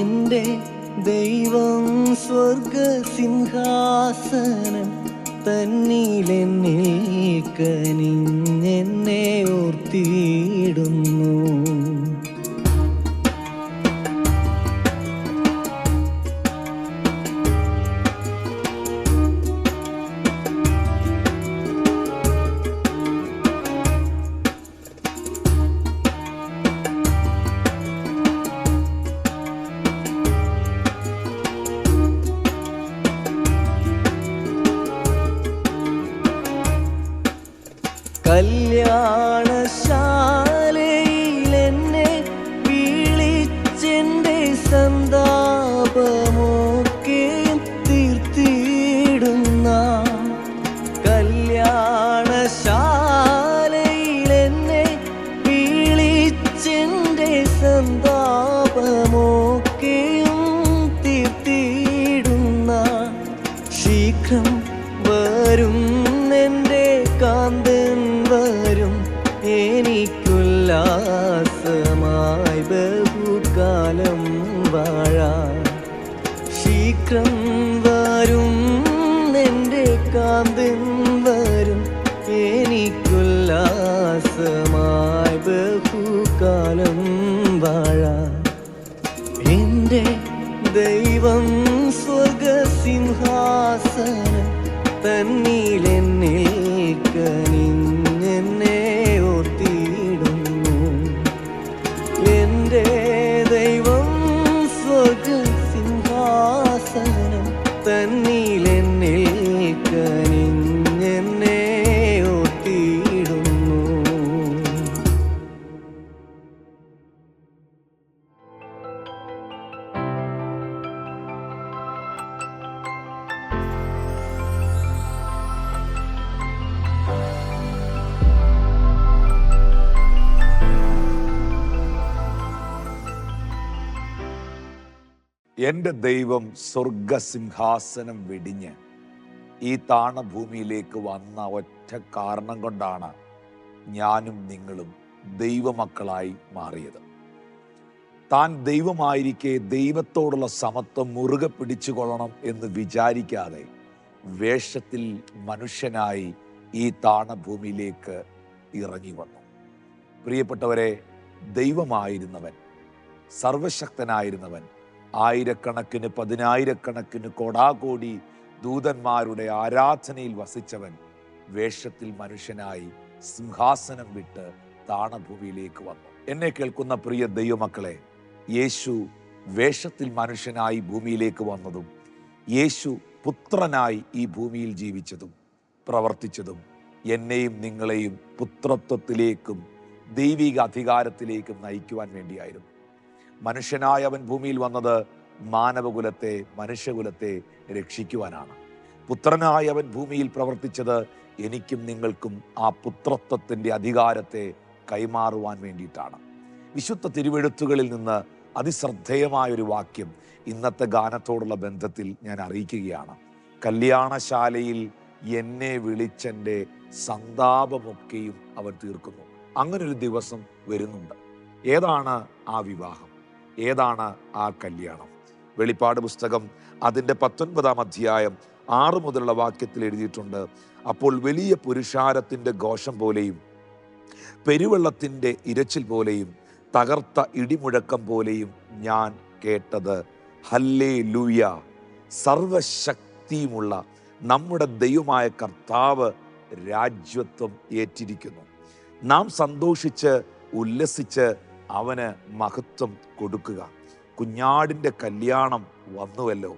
എന്റെ ദൈവം സ്വർഗസിംഹാസനം തന്നിലെന്നിൽ കനിഞ്ഞെന്നെ ഓർത്തിയിടുന്നു കല്യാണശാലയിൽ എന്നെ വിളിച്ചെന്റെ സന്താപമൊക്കെ തീർത്തിടുന്ന കല്യാണശാലയിലെന്നെ വിളിച്ചെന്റെ സന്താപമൊക്കെയും തീർത്തിടുന്ന ശീഘ്രം വരും കനിഞ്ഞെന്നെ എന്റെ ദൈവം സ്വർഗസിംഹാസനം വെടിഞ്ഞ് ഈ താണഭൂമിയിലേക്ക് വന്ന ഒറ്റ കാരണം കൊണ്ടാണ് ഞാനും നിങ്ങളും ദൈവമക്കളായി മാറിയത്. താൻ ദൈവമായിരിക്കെ ദൈവത്തോടുള്ള സമത്വം മുറുകെ പിടിച്ചുകൊള്ളണം എന്ന് വിചാരിക്കാതെ വേഷത്തിൽ മനുഷ്യനായി ഈ താണഭൂമിയിലേക്ക് ഇറങ്ങി വന്നു. പ്രിയപ്പെട്ടവരെ ദൈവമായിരുന്നവൻ സർവശക്തനായിരുന്നവൻ ആയിരക്കണക്കിന് പതിനായിരക്കണക്കിന് കോടാകോടി ദൂതന്മാരുടെ ആരാധനയിൽ വസിച്ചവൻ വേഷത്തിൽ മനുഷ്യനായി സിംഹാസനം വിട്ട് താണഭൂമിയിലേക്ക് വന്നു. എന്നെ കേൾക്കുന്ന പ്രിയ ദൈവമക്കളെ യേശു വേഷത്തിൽ മനുഷ്യനായി ഭൂമിയിലേക്ക് വന്നതും യേശു പുത്രനായി ഈ ഭൂമിയിൽ ജീവിച്ചതും പ്രവർത്തിച്ചതും എന്നെയും നിങ്ങളെയും പുത്രത്വത്തിലേക്കും ദൈവിക അധികാരത്തിലേക്കും നയിക്കുവാൻ വേണ്ടിയായിരുന്നു. മനുഷ്യനായ അവൻ ഭൂമിയിൽ വന്നത് മാനവകുലത്തെ മനുഷ്യകുലത്തെ രക്ഷിക്കുവാനാണ്. പുത്രനായ അവൻ ഭൂമിയിൽ പ്രവർത്തിച്ചത് എനിക്കും നിങ്ങൾക്കും ആ പുത്രത്വത്തിന്റെ അധികാരത്തെ കൈമാറുവാൻ വേണ്ടിയിട്ടാണ്. വിശുദ്ധ തിരുവെഴുത്തുകളിൽ നിന്ന് അതിശ്രദ്ധേയമായൊരു വാക്യം ഇന്നത്തെ ഗാനത്തോടുള്ള ബന്ധത്തിൽ ഞാൻ അറിയിക്കുകയാണ്. കല്യാണശാലയിൽ എന്നെ വിളിച്ചെന്റെ സന്താപമൊക്കെയും അവൻ തീർക്കുന്നു. അങ്ങനൊരു ദിവസം വരുന്നുണ്ട്. ഏതാണ് ആ വിവാഹം? ഏതാണ് ആ കല്യാണം? വെളിപ്പാട് പുസ്തകം അതിന്റെ പത്തൊൻപതാം അധ്യായം ആറ് മുതലുള്ള വാക്യത്തിൽ എഴുതിയിട്ടുണ്ട് അപ്പോൾ വലിയ പുരുഷാരത്തിന്റെ ഘോഷം പോലെയും പെരുവെള്ളത്തിന്റെ ഇരച്ചിൽ പോലെയും തകർത്ത ഇടിമുഴക്കം പോലെയും ഞാൻ കേട്ടത്. ഹല്ലേ ലൂയ സർവശക്തിയുമുള്ള നമ്മുടെ ദൈവമായ കർത്താവ് രാജ്യത്വം ഏറ്റിരിക്കുന്നു. നാം സന്തോഷിച്ച് ഉല്ലസിച്ച് അവന് മഹത്വം കൊടുക്കുക. കുഞ്ഞാടിന്റെ കല്യാണം വന്നുവല്ലോ.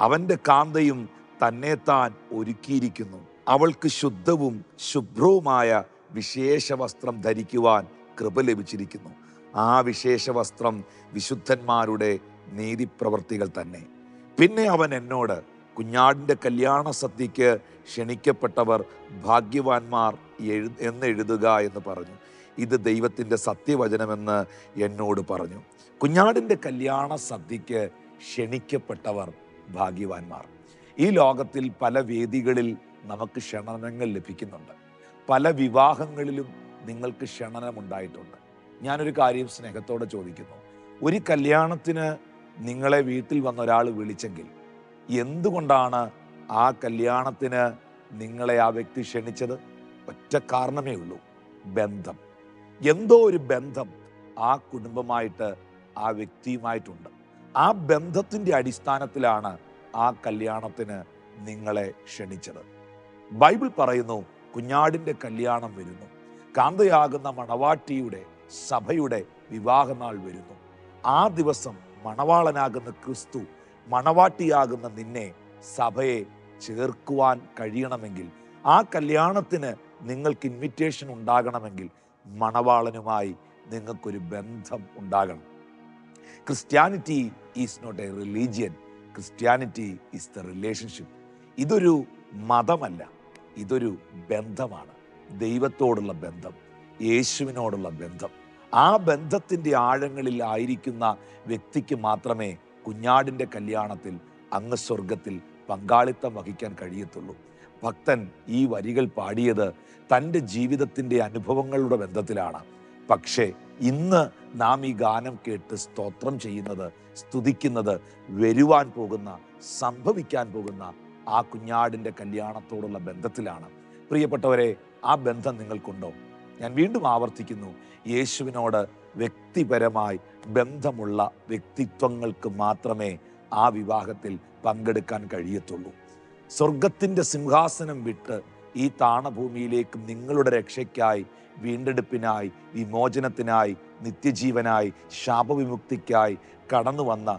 അവന്റെ കാന്തയും തന്നെത്താൻ ഒരുക്കിയിരിക്കുന്നു. അവൾക്ക് ശുദ്ധവും ശുഭ്രവുമായ വിശേഷ വസ്ത്രം ധരിക്കുവാൻ കൃപ ലഭിച്ചിരിക്കുന്നു. ആ വിശേഷ വസ്ത്രം വിശുദ്ധന്മാരുടെ നീതിപ്രവർത്തികൾ തന്നെ. പിന്നെ അവൻ എന്നോട് കുഞ്ഞാടിന്റെ കല്യാണ സദ്യക്ക് ക്ഷണിക്കപ്പെട്ടവർ ഭാഗ്യവാന്മാർ എഴു എന്നെഴുതുക എന്ന് പറഞ്ഞു. ഇത് ദൈവത്തിന്റെ സത്യവചനമെന്ന് എന്നോട് പറഞ്ഞു. കുഞ്ഞാടിന്റെ കല്യാണ സദ്യക്ക് ക്ഷണിക്കപ്പെട്ടവർ ഭാഗ്യവാന്മാർ. ഈ ലോകത്തിൽ പല വേദികളിൽ നമുക്ക് ക്ഷണനങ്ങൾ ലഭിക്കുന്നുണ്ട്. പല വിവാഹങ്ങളിലും നിങ്ങൾക്ക് ക്ഷണനമുണ്ടായിട്ടുണ്ട്. ഞാനൊരു കാര്യം സ്നേഹത്തോടെ ചോദിക്കുന്നു. ഒരു കല്യാണത്തിന് നിങ്ങളെ വീട്ടിൽ വന്ന ഒരാൾ വിളിച്ചെങ്കിൽ എന്തുകൊണ്ടാണ് ആ കല്യാണത്തിന് നിങ്ങളെ ആ വ്യക്തി ക്ഷണിച്ചത്? ഒറ്റ കാരണമേ ഉള്ളൂ. ബന്ധം. എന്തോ ഒരു ബന്ധം ആ കുടുംബമായിട്ട് ആ വ്യക്തിയുമായിട്ടുണ്ട്. ആ ബന്ധത്തിന്റെ അടിസ്ഥാനത്തിലാണ് ആ കല്യാണത്തിന് നിങ്ങളെ ക്ഷണിച്ചത്. ബൈബിൾ പറയുന്നു കുഞ്ഞാടിന്റെ കല്യാണം വരുന്നു. കാന്തയാകുന്ന മണവാട്ടിയുടെ സഭയുടെ വിവാഹനാൾ വരുന്നു. ആ ദിവസം മണവാളനാകുന്ന ക്രിസ്തു മണവാട്ടിയാകുന്ന നിന്നെ സഭയെ ചേർക്കുവാൻ കഴിയണമെങ്കിൽ ആ കല്യാണത്തിന് നിങ്ങൾക്ക് ഇൻവിറ്റേഷൻ ഉണ്ടാകണമെങ്കിൽ മണവാളനുമായി നിങ്ങൾക്കൊരു ബന്ധം ഉണ്ടാകണം. Christianity is not a religion Christianity is the relationship ഇതൊരു മതമല്ല. ഇതൊരു ബന്ധമാണ്. ദൈവത്തോടുള്ള ബന്ധം യേശുവിനോടുള്ള ബന്ധം. ആ ബന്ധത്തിന്റെ ആഴങ്ങളിൽ ആയിരിക്കുന്ന വ്യക്തിക്ക് മാത്രമേ കുഞ്ഞാടിന്റെ കല്യാണത്തിൽ അങ്ങ് സ്വർഗത്തിൽ പങ്കാളിത്തം വഹിക്കാൻ കഴിയത്തുള്ളൂ. ഭക്തൻ ഈ വരികൾ പാടിയത് തന്റെ ജീവിതത്തിന്റെ അനുഭവങ്ങളുടെ ബന്ധത്തിലാണ്. പക്ഷേ ഇന്ന് നാം ഈ ഗാനം കേട്ട് സ്തോത്രം ചെയ്യുന്നത് സ്തുതിക്കുന്നത് വരുവാൻ പോകുന്ന സംഭവിക്കാൻ പോകുന്ന ആ കുഞ്ഞാടിന്റെ കല്യാണത്തോടുള്ള ബന്ധത്തിലാണ്. പ്രിയപ്പെട്ടവരെ ആ ബന്ധം നിങ്ങൾക്കുണ്ടോ? ഞാൻ വീണ്ടും ആവർത്തിക്കുന്നു. യേശുവിനോട് വ്യക്തിപരമായി ബന്ധമുള്ള വ്യക്തിത്വങ്ങൾക്ക് മാത്രമേ ആ വിവാഹത്തിൽ പങ്കെടുക്കാൻ കഴിയത്തുള്ളൂ. സ്വർഗത്തിന്റെ സിംഹാസനം വിട്ട് ഈ താണഭൂമിയിലേക്ക് നിങ്ങളുടെ രക്ഷയ്ക്കായി വീണ്ടെടുപ്പിനായി വിമോചനത്തിനായി നിത്യജീവനായി ശാപവിമുക്തിക്കായി കടന്നു വന്ന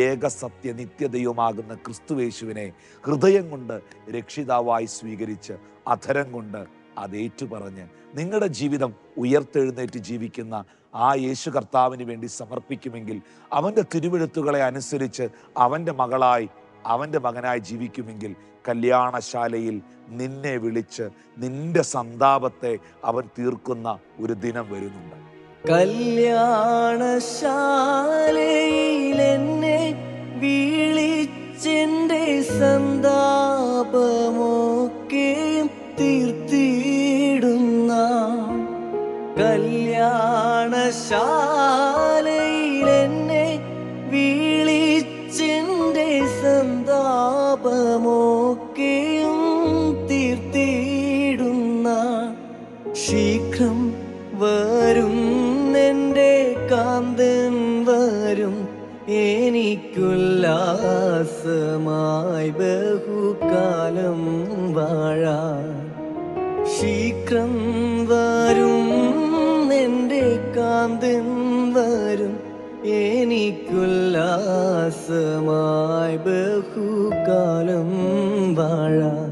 ഏക സത്യ നിത്യദൈവമാകുന്ന ക്രിസ്തുവേശുവിനെ ഹൃദയം കൊണ്ട് രക്ഷിതാവായി സ്വീകരിച്ച് അധരം കൊണ്ട് അതേറ്റു പറഞ്ഞ് നിങ്ങളുടെ ജീവിതം ഉയർത്തെഴുന്നേറ്റ് ജീവിക്കുന്ന ആ യേശു കർത്താവിന് വേണ്ടി സമർപ്പിക്കുമെങ്കിൽ അവന്റെ തിരുവെഴുത്തുകളെ അനുസരിച്ച് അവന്റെ മകളായി അവന്റെ മകനായി ജീവിക്കുമെങ്കിൽ കല്യാണശാലയിൽ നിന്നെ വിളിച്ച് നിന്റെ സന്താപത്തെ അവൻ തീർക്കുന്ന ഒരു ദിനം വരുന്നുണ്ട്. കല്യാണശാലയിൽ എന്നെ വിളിച്ചെന്റെ സന്താപമൊക്കെയും തീർത്തിടുന്ന കല്യാണശാലയിൽ ശീഘ്രം വരും എന്റെ കാന്തൻ വരും. എനിക്കുല്ലാസമായി ബഹുകാലം വാഴാ ശീഘ്രം വരും എന്റെ കാന്തൻ വരും. എനിക്കുല്ലാസമായി ബഹുകാലം വാഴാൻ